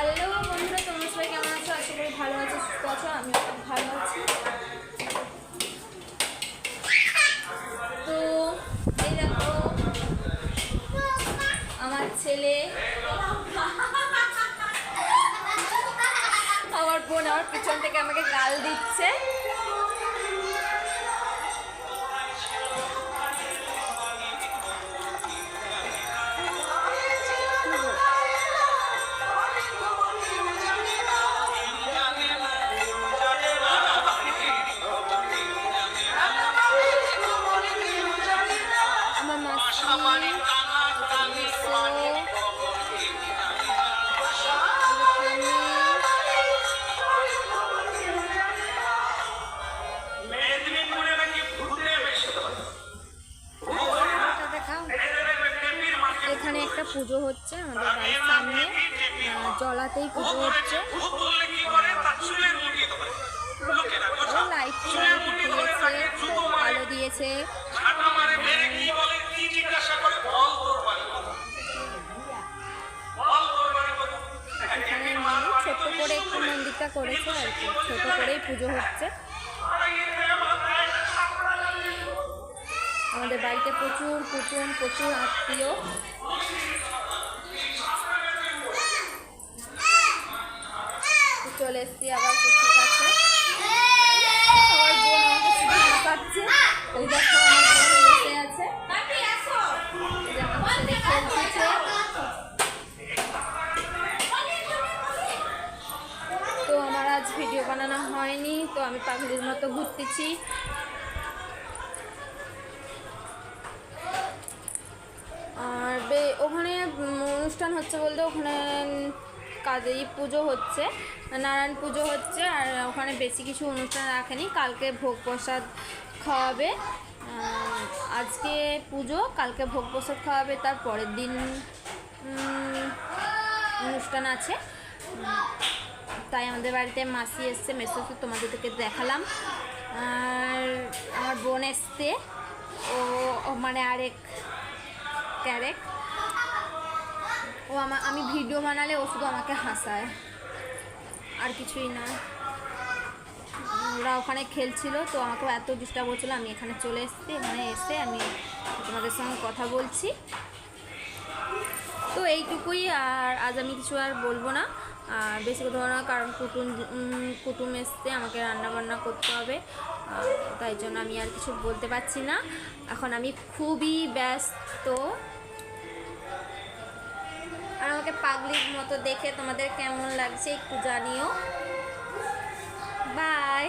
Hello বন্ধুরা, তোমরা সবাই কেমন আছো? আশা করি ভালো আছো, সুস্থ আছো, আমিও খুব ভালো আছি। তো, এই দেখো, আমার ছেলে, আমার বোন আমার পিছন থেকে আমাকে গাল দিচ্ছে। এখানে একটা পুজো হচ্ছে আমাদের বাড়ির সামনে। জলাতেই পুজো হচ্ছে। লাইট দিয়েছে আলো দিয়েছে? এখানে ছোট্ট করে একটু মন্দিরটা করেছে আর কি। ছোট করেই পুজো হচ্ছে। আমাদের বাড়িতে প্রচুর কুটুম প্রচুর আত্মীয়। চলে এসছি আবার কুকুর কাছে। ওই তো আমার আজ ভিডিও বানানো হয়নি, তো আমি পাখিদের মতো ঘুরতেছি। অনুষ্ঠান হচ্ছে বলতে ওখানে কাজেই পুজো হচ্ছে, নারায়ণ পুজো হচ্ছে, আর ওখানে বেশি কিছু অনুষ্ঠান রাখেনি। কালকে ভোগ প্রসাদ খাওয়াবে আজকে পুজো, কালকে ভোগ প্রসাদ খাওয়াবে, তার পরের দিন অনুষ্ঠান আছে। তাই আমাদের বাড়িতে মাসি এসছে মেসোকে তোমাদেরকে দেখালাম। আর আমার বোন এসছে ও মানে আরেক ক্যারেক। ও আমার আমি ভিডিও বানালে ও শুধু আমাকে হাসায়। আর কিছুই না। ওরা ওখানে খেলছিল, তো আমাকে এত ডিস্টার্ব হচ্ছিল আমি এখানে চলে এসেছি, এখানে এসে আমি তোমাদের সঙ্গে কথা বলছি। তো এইটুকুই, আর আজ আমি কিছু আর বলব না। আর বেশি কথা না, কারণ কুটুম কুটুম এসছে, আমাকে রান্না বান্না করতে হবে। তাই জন্য আমি আর কিছু বলতে পারছি না। এখন আমি খুবই ব্যস্ত। আর আমাকে পাগলির মতো দেখে তোমাদের কেমন লাগছে একটু জানিও। বাই।